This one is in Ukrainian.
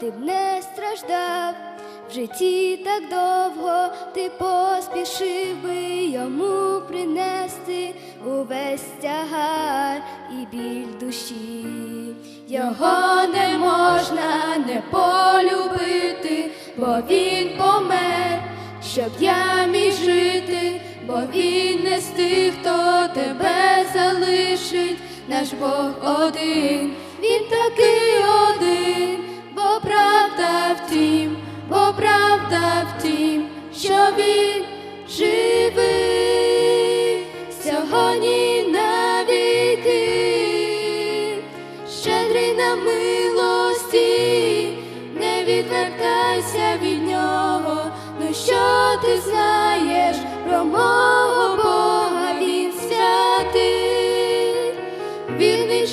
ти б не страждав. В житті так довго ти поспішив би йому принести увесь тягар і біль душі. Його не можна не полюбити, бо він помер, щоб я міг жити, бо він не з тих, хто тебе залишить, наш Бог один, він такий правда в тім, бо правда втім, що він живий. Сьогодні навіки, щедрий на милості, не відвертайся від нього, ну що ти знаєш?